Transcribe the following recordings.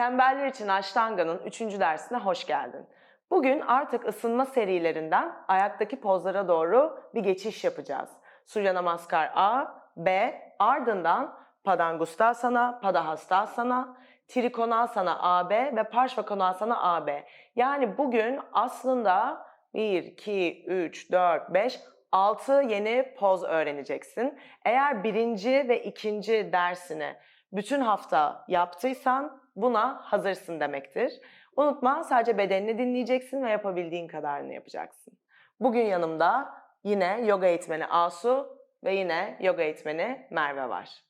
Tembeller için Ashtanga'nın 3. dersine hoş geldin. Bugün artık ısınma serilerinden ayaktaki pozlara doğru bir geçiş yapacağız. Surya Namaskar A, B, ardından Padangustasana, Padahastasana, Trikonasana AB ve Parshvakonasana AB. Yani bugün aslında 1, 2, 3, 4, 5, 6 yeni poz öğreneceksin. Eğer birinci ve ikinci dersini bütün hafta yaptıysan buna hazırsın demektir. Unutma sadece bedenini dinleyeceksin ve yapabildiğin kadarını yapacaksın. Bugün yanımda yine yoga eğitmeni Asu ve yine yoga eğitmeni Merve var.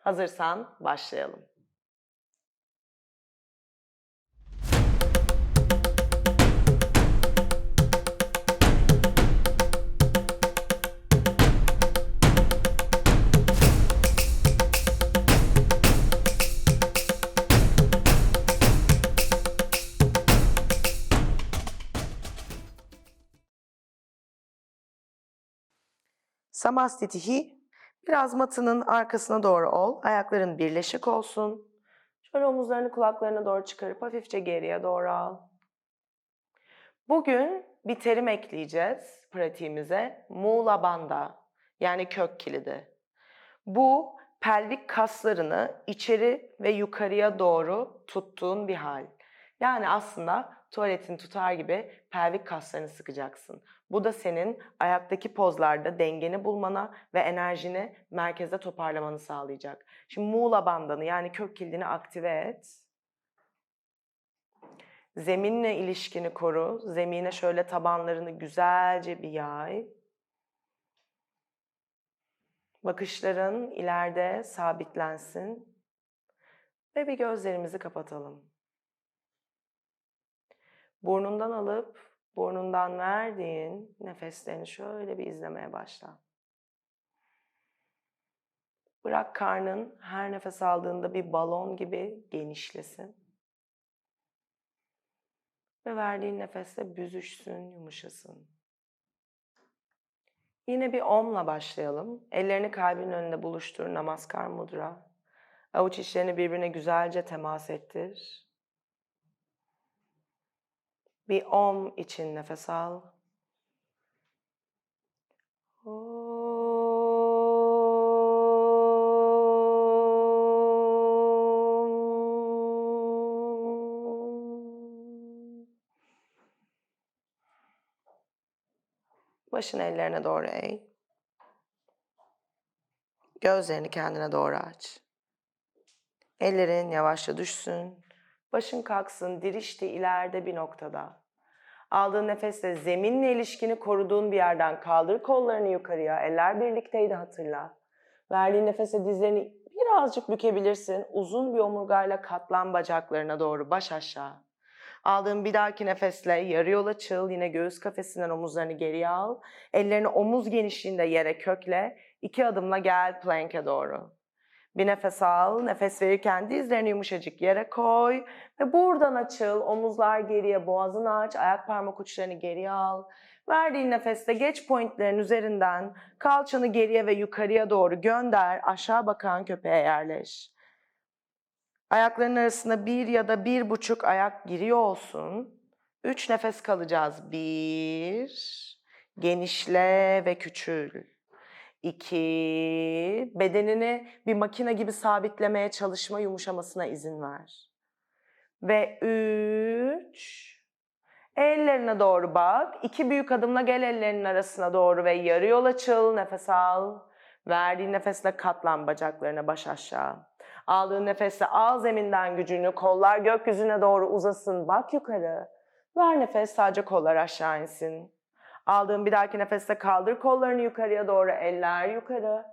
Hazırsan başlayalım. Samastitihi. Biraz matının arkasına doğru ol. Ayakların birleşik olsun. Şöyle omuzlarını kulaklarına doğru çıkarıp hafifçe geriye doğru al. Bugün bir terim ekleyeceğiz pratiğimize. Mula banda yani kök kilidi. Bu pelvik kaslarını içeri ve yukarıya doğru tuttuğun bir hal. Yani aslında tuvaletin tutar gibi pelvik kaslarını sıkacaksın. Bu da senin ayaktaki pozlarda dengeni bulmana ve enerjini merkezde toparlamanı sağlayacak. Şimdi Muğla bandanı yani kök kilidini aktive et. Zeminle ilişkini koru. Zemine şöyle tabanlarını güzelce bir yay. Bakışların ileride sabitlensin. Ve bir gözlerimizi kapatalım. Burnundan alıp burnundan verdiğin nefeslerini şöyle bir izlemeye başla. Bırak karnın her nefes aldığında bir balon gibi genişlesin. Ve verdiğin nefeste büzüşsün, yumuşasın. Yine bir omla başlayalım. Ellerini kalbin önünde buluştur, namaskar mudra. Avuç içlerini birbirine güzelce temas ettir. Bir om için nefes al. Başını ellerine doğru eğ. Gözlerini kendine doğru aç. Ellerin yavaşça düşsün. Başın kalksın, diriş de ileride bir noktada. Aldığın nefesle zeminle ilişkini koruduğun bir yerden kaldır kollarını yukarıya. Eller birlikteydi hatırla. Verdiğin nefese dizlerini birazcık bükebilirsin. Uzun bir omurgayla katlan bacaklarına doğru baş aşağı. Aldığın bir dahaki nefesle yarı yola çıl. Yine göğüs kafesinden omuzlarını geriye al. Ellerini omuz genişliğinde yere kökle. İki adımla gel plank'e doğru. Bir nefes al. Nefes verirken dizlerini yumuşacık yere koy. Ve buradan açıl. Omuzlar geriye, boğazını aç. Ayak parmak uçlarını geriye al. Verdiğin nefeste geç pointlerin üzerinden kalçanı geriye ve yukarıya doğru gönder. Aşağı bakan köpeğe yerleş. Ayakların arasında bir ya da bir buçuk ayak giriyor olsun. Üç nefes kalacağız. Bir, genişle ve küçül. İki, bedenini bir makine gibi sabitlemeye çalışma yumuşamasına izin ver. Ve üç, ellerine doğru bak. İki büyük adımla gel ellerinin arasına doğru ve yarı yol açıl. Nefes al. Verdiğin nefesle katlan bacaklarına baş aşağı. Aldığın nefesle al zeminden gücünü. Kollar gökyüzüne doğru uzasın. Bak yukarı. Ver nefes sadece kollar aşağı insin. Aldığın bir dahaki nefeste kaldır kollarını yukarıya doğru, eller yukarı.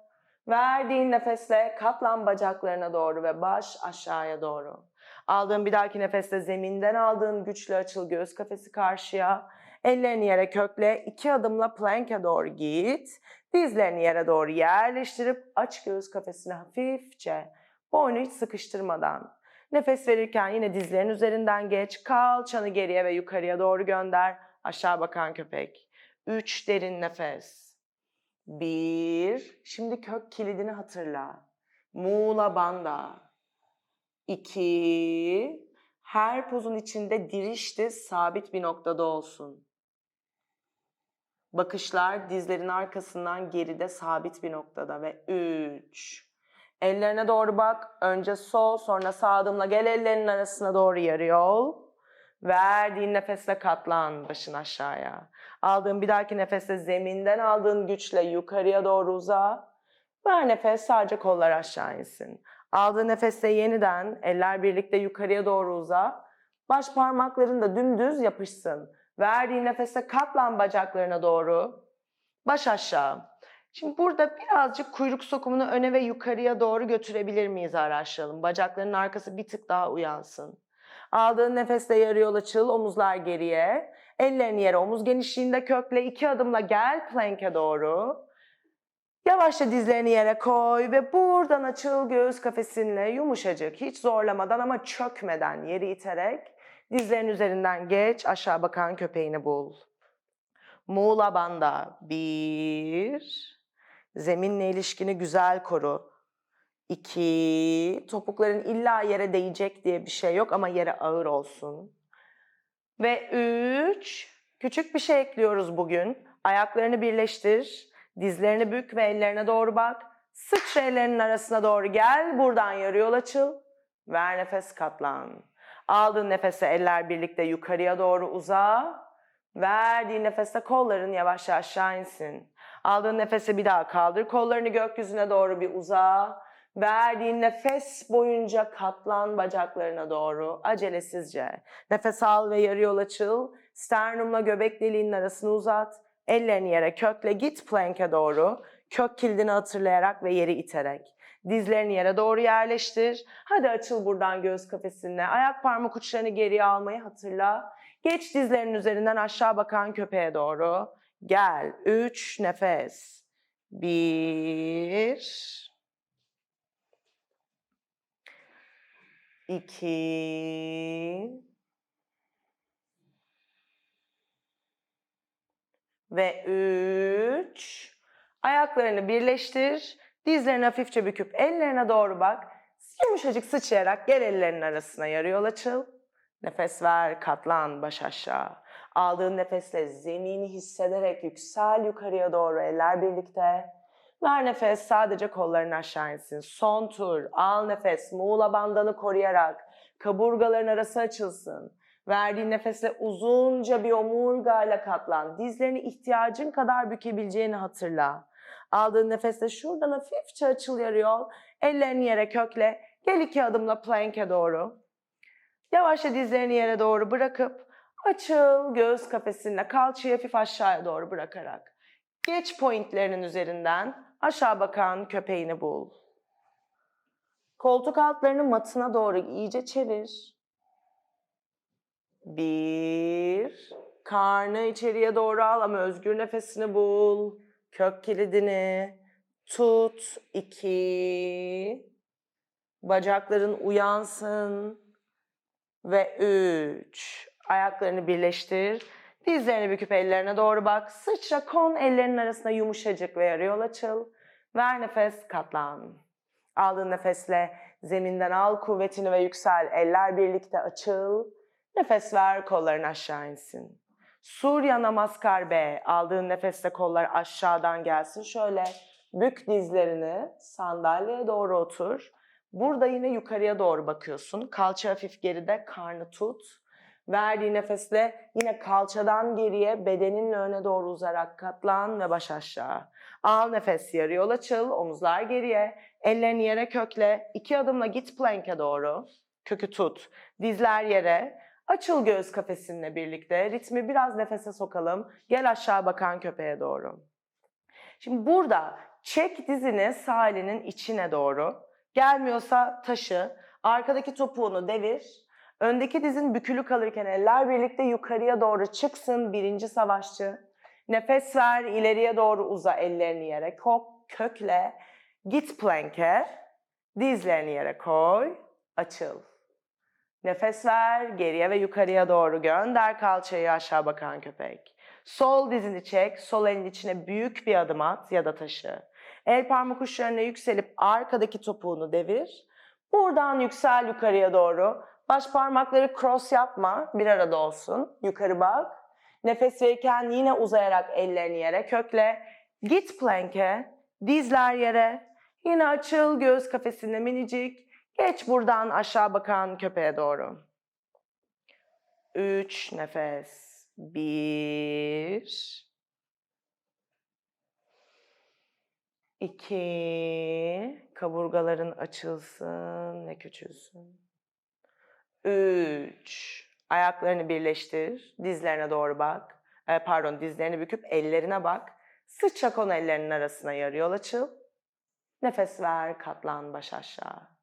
Verdiğin nefesle katlan bacaklarına doğru ve baş aşağıya doğru. Aldığın bir dahaki nefeste zeminden aldığın güçle açıl göğüs kafesi karşıya. Ellerini yere kökle, iki adımla plank'e doğru git. Dizlerini yere doğru yerleştirip aç göğüs kafesini hafifçe. Boynu hiç sıkıştırmadan. Nefes verirken yine dizlerin üzerinden geç. Kalçanı geriye ve yukarıya doğru gönder. Aşağı bakan köpek. Üç derin nefes. Bir. Şimdi kök kilidini hatırla. Muğla banda. 2. Her pozun içinde diriş diz sabit bir noktada olsun. Bakışlar dizlerin arkasından geride sabit bir noktada ve 3. Ellerine doğru bak. Önce sol, sonra sağ adımla gel ellerinin arasına doğru yarı yol. Verdiğin nefesle katlan başın aşağıya. Aldığın bir dahaki nefeste zeminden aldığın güçle yukarıya doğru uza. Ver nefes sadece kollar aşağı insin. Aldığın nefeste yeniden eller birlikte yukarıya doğru uza. Baş parmakların da dümdüz yapışsın. Verdiğin nefeste katlan bacaklarına doğru. Baş aşağı. Şimdi burada birazcık kuyruk sokumunu öne ve yukarıya doğru götürebilir miyiz araştıralım. Bacakların arkası bir tık daha uyansın. Aldığın nefeste yarı yol açıl, omuzlar geriye. Ellerini yere omuz genişliğinde kökle iki adımla gel plank'e doğru. Yavaşça dizlerini yere koy ve buradan açıl göğüs kafesinle yumuşacık, hiç zorlamadan ama çökmeden yeri iterek dizlerin üzerinden geç, aşağı bakan köpeğini bul. Muğla banda bir, zeminle ilişkini güzel koru. İki, topukların illa yere değecek diye bir şey yok ama yere ağır olsun. Ve üç, küçük bir şey ekliyoruz bugün. Ayaklarını birleştir, dizlerini bük ve ellerine doğru bak. Sıçra ellerinin arasına doğru gel, buradan yarı yol açıl. Ver nefes katlan. Aldığın nefese eller birlikte yukarıya doğru uza. Verdiğin nefeste kolların yavaşça aşağı insin. Aldığın nefese bir daha kaldır. Kollarını gökyüzüne doğru bir uza. Verdiğin nefes boyunca katlan bacaklarına doğru acelesizce. Nefes al ve yarı yol açıl. Sternumla göbek deliğinin arasını uzat. Ellerini yere kökle git plank'e doğru. Kök kilidini hatırlayarak ve yeri iterek. Dizlerini yere doğru yerleştir. Hadi açıl buradan göğüs kafesinle. Ayak parmak uçlarını geriye almayı hatırla. Geç dizlerinin üzerinden aşağı bakan köpeğe doğru. Gel. Üç nefes. Bir. İki. Ve üç. Ayaklarını birleştir. Dizlerini hafifçe büküp ellerine doğru bak. Yumuşacık sıçrayarak gel ellerinin arasına yarı yol açıl. Nefes ver, katlan baş aşağı. Aldığın nefesle zemini hissederek yüksel yukarıya doğru eller birlikte. Ver nefes sadece kolların aşağı insin. Son tur. Al nefes muğla bandanı koruyarak kaburgaların arası açılsın. Verdiğin nefesle uzunca bir omurgayla katlan. Dizlerini ihtiyacın kadar bükebileceğini hatırla. Aldığın nefesle şuradan hafifçe açıl yarı yol. Ellerini yere kökle. Gel iki adımla plank'e doğru. Yavaşça dizlerini yere doğru bırakıp açıl göğüs kafesinle kalçayı hafif aşağıya doğru bırakarak. Geç pointlerinin üzerinden aşağı bakan köpeğini bul. Koltuk altlarını matına doğru iyice çevir. Bir. Karnı içeriye doğru al ama özgür nefesini bul. Kök kilidini tut. İki. Bacakların uyansın. Ve üç. Ayaklarını birleştir. Dizlerini büküp ellerine doğru bak. Sıçra kon ellerinin arasına yumuşacık ve yarı yol açıl. Ver nefes katlan. Aldığın nefesle zeminden al kuvvetini ve yüksel. Eller birlikte açıl. Nefes ver kolların aşağı insin. Surya Namaskar B. Aldığın nefeste kollar aşağıdan gelsin. Şöyle bük dizlerini sandalyeye doğru otur. Burada yine yukarıya doğru bakıyorsun. Kalça hafif geride, karnı tut. Verdiğin nefesle yine kalçadan geriye bedenin öne doğru uzarak katlan ve baş aşağı. Al nefes yarı yol açıl, omuzlar geriye. Ellerini yere kökle. iki adımla git plank'e doğru. Kökü tut. Dizler yere. Açıl göğüs kafesinle birlikte. Ritmi biraz nefese sokalım. Gel aşağı bakan köpeğe doğru. Şimdi burada çek dizini sağ elinin içine doğru. Gelmiyorsa taşı. Arkadaki topuğunu devir. Öndeki dizin bükülü kalırken eller birlikte yukarıya doğru çıksın birinci savaşçı. Nefes ver, ileriye doğru uza ellerini yere kok, kökle. Git plank'e, dizlerini yere koy, açıl. Nefes ver, geriye ve yukarıya doğru gönder kalçayı aşağı bakan köpek. Sol dizini çek, sol elin içine büyük bir adım at ya da taşı. El parmak uçlarına yükselip arkadaki topuğunu devir. Buradan yüksel yukarıya doğru. Baş parmakları cross yapma, bir arada olsun. Yukarı bak. Nefes verirken yine uzayarak ellerini yere kökle. Git plank'e, dizler yere. Yine açıl göğüs kafesinde minicik. Geç buradan aşağı bakan köpeğe doğru. Üç nefes. Bir. İki. Kaburgaların açılsın ve küçülsün. Üç. Ayaklarını birleştir. Dizlerine doğru bak. Ee, pardon dizlerini büküp ellerine bak. Sıçra konu ellerinin arasına yarı yol açıl. Nefes ver, katlan baş aşağı.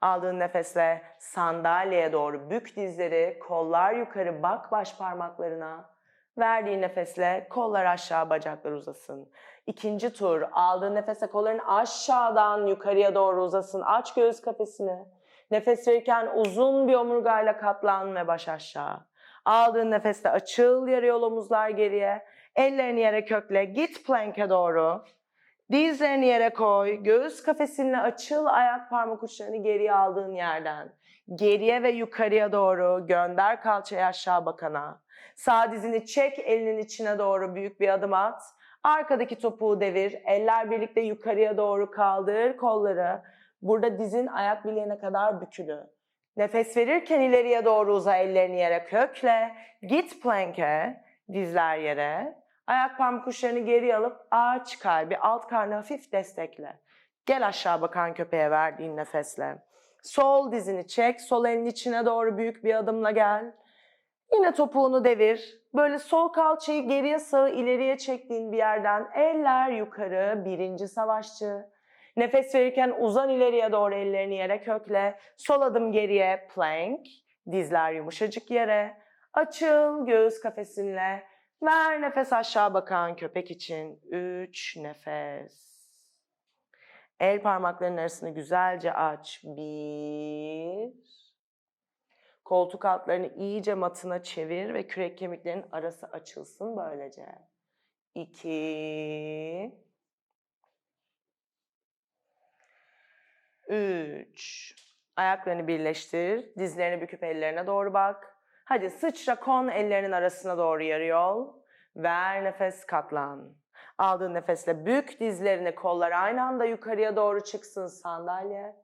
Aldığın nefesle sandalyeye doğru bük dizleri, kollar yukarı bak baş parmaklarına. Verdiğin nefesle kollar aşağı, bacaklar uzasın. İkinci tur aldığın nefesle kolların aşağıdan yukarıya doğru uzasın. Aç göğüs kafesini. Nefes verirken uzun bir omurgayla katlan ve baş aşağı. Aldığın nefeste açıl yarı yol omuzlar geriye. Ellerini yere kökle. Git plank'e doğru. Dizlerini yere koy. Göğüs kafesinle açıl ayak parmak uçlarını geriye aldığın yerden. Geriye ve yukarıya doğru gönder kalçayı aşağı bakana. Sağ dizini çek elinin içine doğru büyük bir adım at. Arkadaki topuğu devir. Eller birlikte yukarıya doğru kaldır kolları. Burada dizin ayak bileğine kadar bükülü. Nefes verirken ileriye doğru uza ellerini yere kökle. Git plank'e. Dizler yere. Ayak parmak uçlarını geri alıp aç kalbi, alt karnı hafif destekle. Gel aşağı bakan köpeğe verdiğin nefesle. Sol dizini çek, sol elin içine doğru büyük bir adımla gel. Yine topuğunu devir. Böyle sol kalçayı geriye sağ ileriye çektiğin bir yerden eller yukarı birinci savaşçı. Nefes verirken uzan ileriye doğru ellerini yere kökle. Sol adım geriye plank. Dizler yumuşacık yere. Açıl göğüs kafesinle. Ver nefes aşağı bakan köpek için. Üç nefes. El parmaklarının arasını güzelce aç. Bir. Koltuk altlarını iyice matına çevir ve kürek kemiklerinin arası açılsın böylece. İki. Üç. Ayaklarını birleştir. Dizlerini büküp ellerine doğru bak. Hadi sıçra kon ellerinin arasına doğru yarı yol. Ver nefes katlan. Aldığın nefesle bük dizlerini kollar aynı anda yukarıya doğru çıksın sandalye.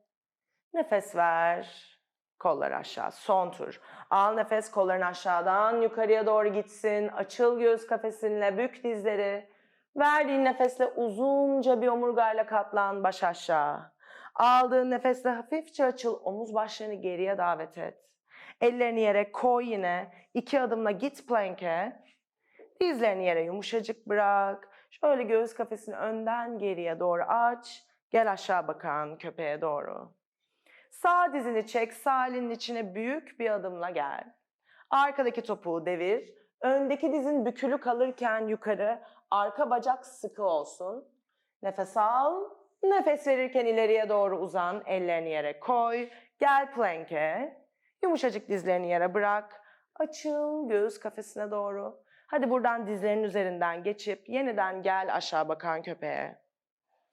Nefes ver. Kollar aşağı. Son tur. Al nefes kolların aşağıdan yukarıya doğru gitsin. Açıl göğüs kafesinle bük dizleri. Verdiğin nefesle uzunca bir omurgayla katlan baş aşağı. Aldığın nefesle hafifçe açıl omuz başlarını geriye davet et. Ellerini yere koy yine. İki adımla git plank'e. Dizlerini yere yumuşacık bırak. Şöyle göğüs kafesini önden geriye doğru aç. Gel aşağı bakan köpeğe doğru. Sağ dizini çek, sağ elinin içine büyük bir adımla gel. Arkadaki topuğu devir. Öndeki dizin bükülü kalırken yukarı, arka bacak sıkı olsun. Nefes al. Nefes verirken ileriye doğru uzan, ellerini yere koy. Gel plank'e. Yumuşacık dizlerini yere bırak. Açıl göğüs kafesine doğru. Hadi buradan dizlerin üzerinden geçip yeniden gel aşağı bakan köpeğe.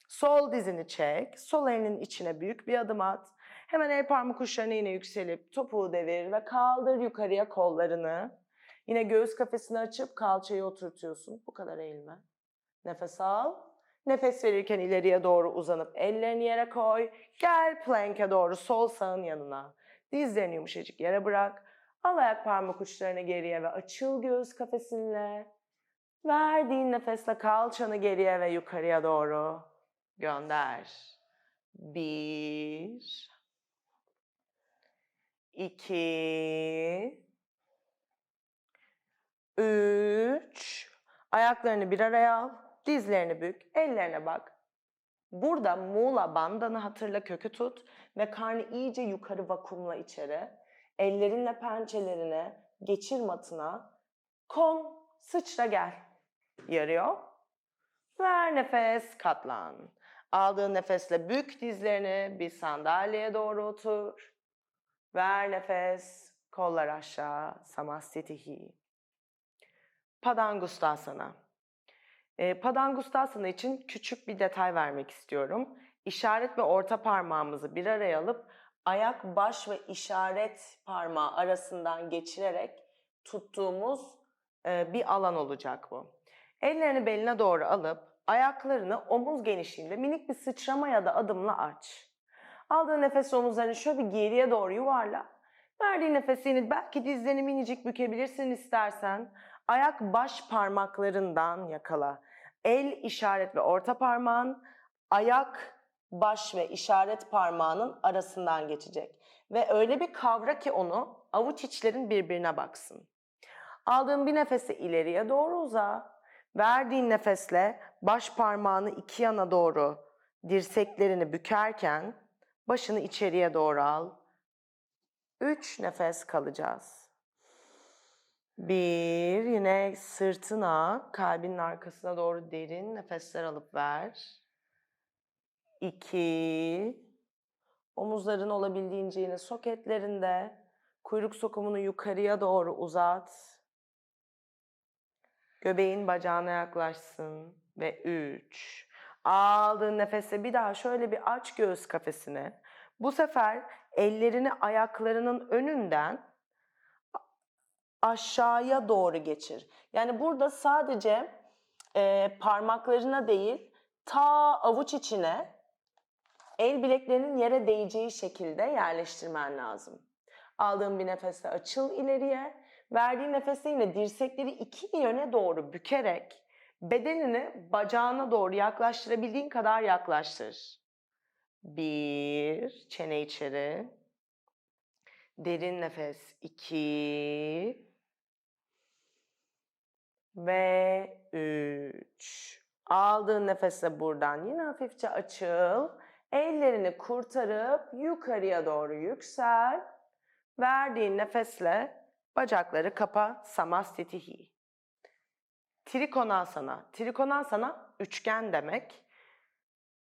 Sol dizini çek, sol elinin içine büyük bir adım at. Hemen el parmak uçlarına yine yükselip topuğu devir ve kaldır yukarıya kollarını. Yine göğüs kafesini açıp kalçayı oturtuyorsun. Bu kadar eğilme. Nefes al. Nefes verirken ileriye doğru uzanıp ellerini yere koy. Gel plank'e doğru sol sağın yanına. Dizlerini yumuşacık yere bırak. Al ayak parmak uçlarını geriye ve açıl göğüs kafesinle. Verdiğin nefesle kalçanı geriye ve yukarıya doğru gönder. Bir, iki, üç. Ayaklarını bir araya al, dizlerini bük, ellerine bak. Burada Muğla bandını hatırla kökü tut ve karnı iyice yukarı vakumla içeri. Ellerinle pençelerine, geçir matına. Kon, sıçra gel. Yarıyor. Ver nefes, katlan. Aldığın nefesle bük dizlerini bir sandalyeye doğru otur. Ver nefes, kollar aşağı, samastitihi. Padangustasana. E, Padangustasana için küçük bir detay vermek istiyorum. İşaret ve orta parmağımızı bir araya alıp ayak baş ve işaret parmağı arasından geçirerek tuttuğumuz e, bir alan olacak bu. Ellerini beline doğru alıp ayaklarını omuz genişliğinde minik bir sıçrama ya da adımla aç. Aldığın nefes omuzlarını şöyle bir geriye doğru yuvarla. Verdiğin nefesini belki dizlerini minicik bükebilirsin istersen. Ayak baş parmaklarından yakala. El işaret ve orta parmağın ayak baş ve işaret parmağının arasından geçecek. Ve öyle bir kavra ki onu avuç içlerin birbirine baksın. Aldığın bir nefesi ileriye doğru uza. Verdiğin nefesle baş parmağını iki yana doğru dirseklerini bükerken başını içeriye doğru al. Üç nefes kalacağız. Bir, yine sırtına, kalbinin arkasına doğru derin nefesler alıp ver. İki, omuzların olabildiğince yine soketlerinde, kuyruk sokumunu yukarıya doğru uzat. Göbeğin bacağına yaklaşsın ve üç. Aldığın nefese bir daha şöyle bir aç göğüs kafesini. Bu sefer ellerini ayaklarının önünden aşağıya doğru geçir. Yani burada sadece e, parmaklarına değil, ta avuç içine el bileklerinin yere değeceği şekilde yerleştirmen lazım. Aldığın bir nefeste açıl ileriye, verdiğin nefeste yine dirsekleri iki yöne doğru bükerek bedenini bacağına doğru yaklaştırabildiğin kadar yaklaştır. Bir, çene içeri. Derin nefes. iki ve üç. Aldığın nefese buradan yine hafifçe açıl. Ellerini kurtarıp yukarıya doğru yüksel. Verdiğin nefesle bacakları kapa. Samastitihi. Trikonasana. Trikonasana üçgen demek.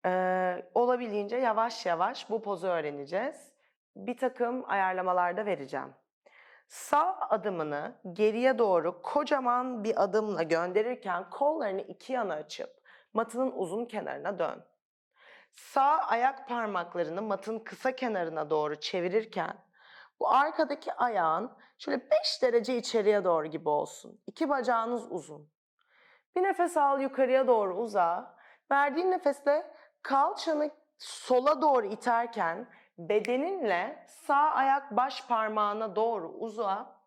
Ee, olabildiğince yavaş yavaş bu pozu öğreneceğiz. Bir takım ayarlamalarda vereceğim. Sağ adımını geriye doğru kocaman bir adımla gönderirken kollarını iki yana açıp matının uzun kenarına dön. Sağ ayak parmaklarını matın kısa kenarına doğru çevirirken bu arkadaki ayağın şöyle 5 derece içeriye doğru gibi olsun. İki bacağınız uzun. Bir nefes al yukarıya doğru uza. Verdiğin nefeste kalçanı sola doğru iterken bedeninle sağ ayak baş parmağına doğru uza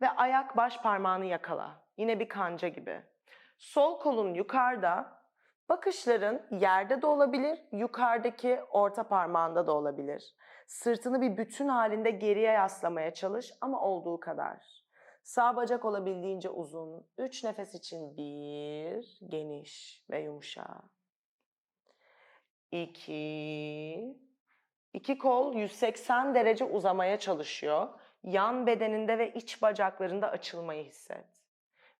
ve ayak baş parmağını yakala. Yine bir kanca gibi. Sol kolun yukarıda, bakışların yerde de olabilir, yukarıdaki orta parmağında da olabilir. Sırtını bir bütün halinde geriye yaslamaya çalış ama olduğu kadar. Sağ bacak olabildiğince uzun. Üç nefes için bir, geniş ve yumuşak. İki, iki kol 180 derece uzamaya çalışıyor. Yan bedeninde ve iç bacaklarında açılmayı hisset.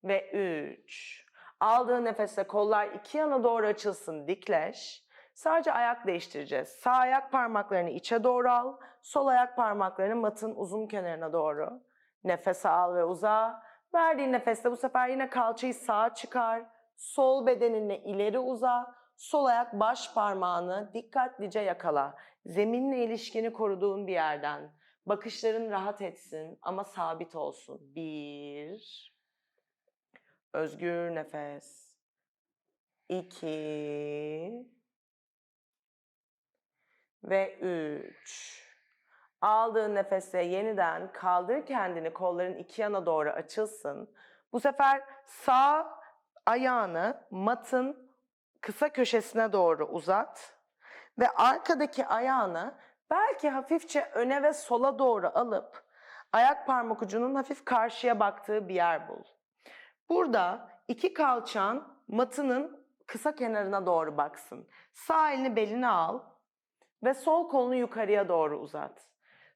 Ve üç, aldığın nefeste kollar iki yana doğru açılsın, dikleş. Sadece ayak değiştireceğiz. Sağ ayak parmaklarını içe doğru al, sol ayak parmaklarını matın uzun kenarına doğru. Nefes al ve uza. Verdiğin nefeste bu sefer yine kalçayı sağa çıkar. Sol bedeninle ileri uza. Sol ayak baş parmağını dikkatlice yakala. Zeminle ilişkini koruduğun bir yerden. Bakışların rahat etsin ama sabit olsun. Bir. Özgür nefes. İki. Ve üç. Aldığın nefese yeniden kaldır kendini kolların iki yana doğru açılsın. Bu sefer sağ ayağını matın kısa köşesine doğru uzat ve arkadaki ayağını belki hafifçe öne ve sola doğru alıp ayak parmak ucunun hafif karşıya baktığı bir yer bul. Burada iki kalçan matının kısa kenarına doğru baksın. Sağ elini beline al ve sol kolunu yukarıya doğru uzat.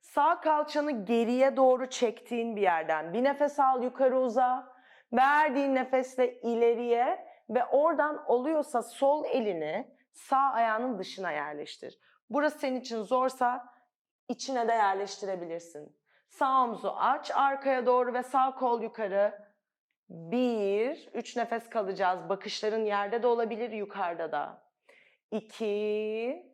Sağ kalçanı geriye doğru çektiğin bir yerden bir nefes al yukarı uza. Verdiğin nefesle ileriye ve oradan oluyorsa sol elini sağ ayağının dışına yerleştir. Burası senin için zorsa içine de yerleştirebilirsin. Sağ omzu aç arkaya doğru ve sağ kol yukarı. Bir, üç nefes kalacağız. Bakışların yerde de olabilir, yukarıda da. İki,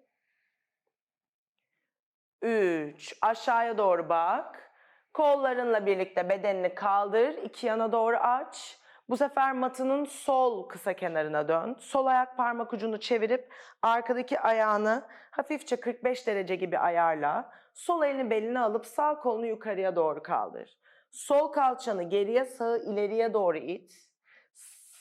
3. Aşağıya doğru bak. Kollarınla birlikte bedenini kaldır. iki yana doğru aç. Bu sefer matının sol kısa kenarına dön. Sol ayak parmak ucunu çevirip arkadaki ayağını hafifçe 45 derece gibi ayarla. Sol elini beline alıp sağ kolunu yukarıya doğru kaldır. Sol kalçanı geriye sağı ileriye doğru it.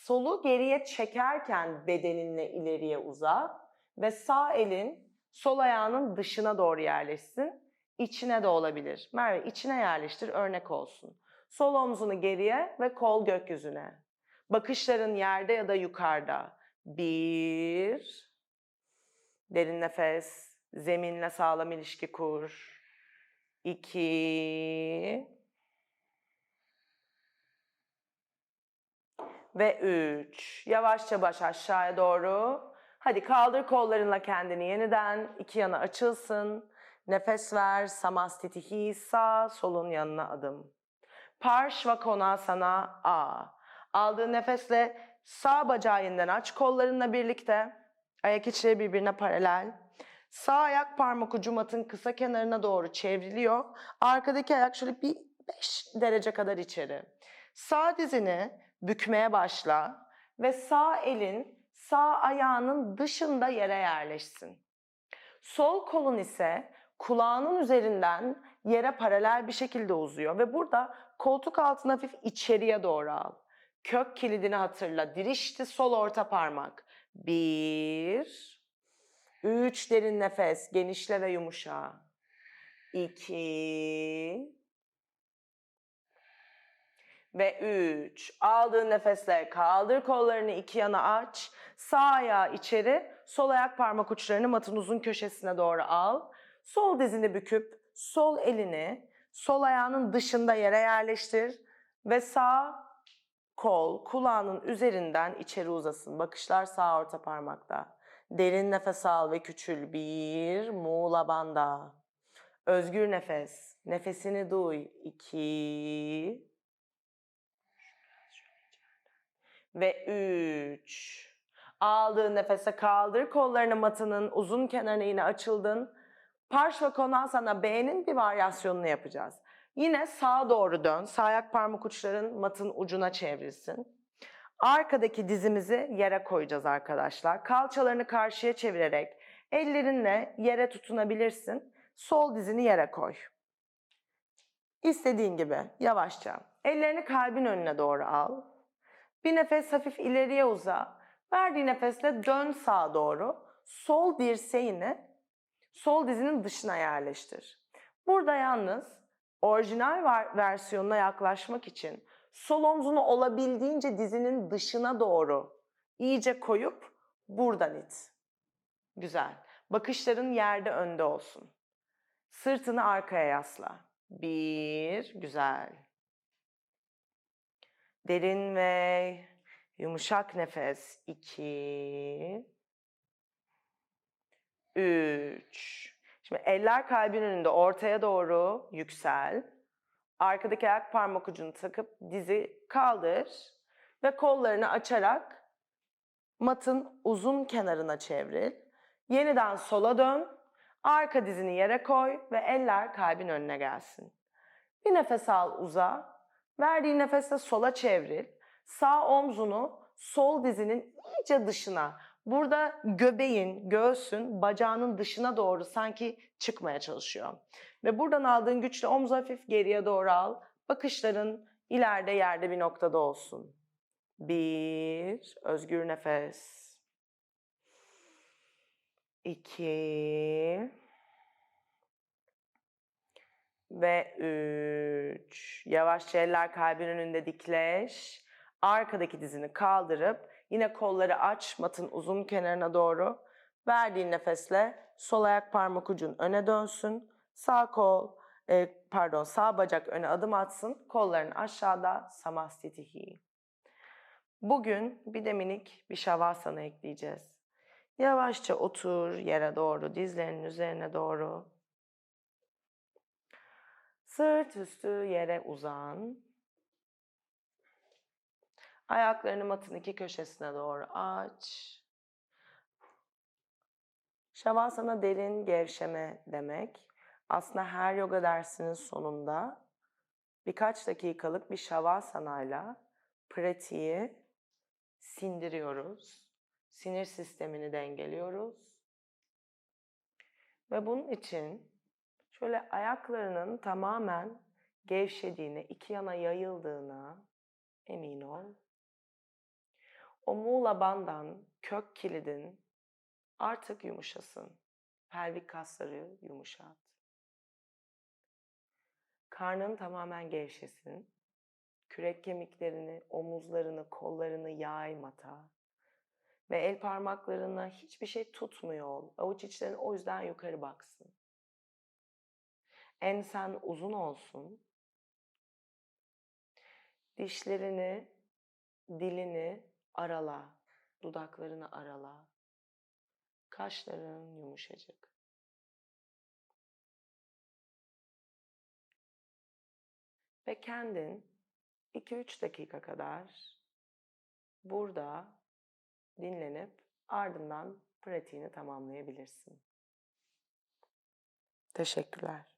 Solu geriye çekerken bedeninle ileriye uzat ve sağ elin sol ayağının dışına doğru yerleşsin. İçine de olabilir. Merve içine yerleştir örnek olsun. Sol omzunu geriye ve kol gökyüzüne. Bakışların yerde ya da yukarıda. Bir. Derin nefes. Zeminle sağlam ilişki kur. İki. Ve üç. Yavaşça baş aşağıya doğru. Hadi kaldır kollarınla kendini yeniden. iki yana açılsın. Nefes ver. Samastitihi sağ solun yanına adım. Parshvakonasana A. Aldığın nefesle sağ bacağı yeniden aç kollarınla birlikte. Ayak içleri birbirine paralel. Sağ ayak parmak ucu matın kısa kenarına doğru çevriliyor. Arkadaki ayak şöyle bir 5 derece kadar içeri. Sağ dizini bükmeye başla ve sağ elin sağ ayağının dışında yere yerleşsin. Sol kolun ise kulağının üzerinden yere paralel bir şekilde uzuyor ve burada koltuk altını hafif içeriye doğru al. Kök kilidini hatırla. Dirişti sol orta parmak. Bir. Üç derin nefes. Genişle ve yumuşa. İki. Ve üç. Aldığın nefesle kaldır kollarını iki yana aç. Sağ ayağı içeri, sol ayak parmak uçlarını matın uzun köşesine doğru al. Sol dizini büküp sol elini sol ayağının dışında yere yerleştir ve sağ kol kulağının üzerinden içeri uzasın. Bakışlar sağ orta parmakta. Derin nefes al ve küçül. Bir, muğla banda. Özgür nefes. Nefesini duy. İki. Ve üç. Aldığın nefese kaldır. Kollarını matının uzun kenarına yine açıldın. Parshvakonasana B'nin bir varyasyonunu yapacağız. Yine sağa doğru dön. Sağ ayak parmak uçların matın ucuna çevrilsin. Arkadaki dizimizi yere koyacağız arkadaşlar. Kalçalarını karşıya çevirerek ellerinle yere tutunabilirsin. Sol dizini yere koy. İstediğin gibi yavaşça. Ellerini kalbin önüne doğru al. Bir nefes hafif ileriye uza. Verdiği nefesle dön sağa doğru. Sol dirseğini sol dizinin dışına yerleştir. Burada yalnız orijinal versiyonuna yaklaşmak için sol omzunu olabildiğince dizinin dışına doğru iyice koyup buradan it. Güzel. Bakışların yerde önde olsun. Sırtını arkaya yasla. Bir, güzel. Derin ve yumuşak nefes. İki, üç. Şimdi eller kalbin önünde ortaya doğru yüksel. Arkadaki ayak parmak ucunu takıp dizi kaldır ve kollarını açarak matın uzun kenarına çevril. Yeniden sola dön. Arka dizini yere koy ve eller kalbin önüne gelsin. Bir nefes al uza. Verdiğin nefesle sola çevril. Sağ omzunu sol dizinin iyice dışına. Burada göbeğin, göğsün, bacağının dışına doğru sanki çıkmaya çalışıyor. Ve buradan aldığın güçle omzu hafif geriye doğru al. Bakışların ileride yerde bir noktada olsun. Bir, özgür nefes. İki. Ve üç. Yavaşça eller kalbin önünde dikleş. Arkadaki dizini kaldırıp yine kolları aç matın uzun kenarına doğru. Verdiğin nefesle sol ayak parmak ucun öne dönsün. Sağ kol, e, pardon sağ bacak öne adım atsın. Kolların aşağıda samastitihi. Bugün bir de minik bir şavasana ekleyeceğiz. Yavaşça otur yere doğru, dizlerinin üzerine doğru. Sırt üstü yere uzan. Ayaklarını matın iki köşesine doğru aç. Şavasana derin gevşeme demek. Aslında her yoga dersinin sonunda birkaç dakikalık bir şavasanayla pratiği sindiriyoruz. Sinir sistemini dengeliyoruz. Ve bunun için şöyle ayaklarının tamamen gevşediğine, iki yana yayıldığına emin ol. O Mula Bandhan, kök kilidin artık yumuşasın. Pelvik kasları yumuşat. Karnın tamamen gevşesin. Kürek kemiklerini, omuzlarını, kollarını yaymata. Ve el parmaklarına hiçbir şey tutmuyor ol. Avuç içlerin o yüzden yukarı baksın. Ensen uzun olsun. Dişlerini, dilini arala. Dudaklarını arala. Kaşların yumuşacık. Ve kendin 2-3 dakika kadar burada dinlenip ardından pratiğini tamamlayabilirsin. Teşekkürler.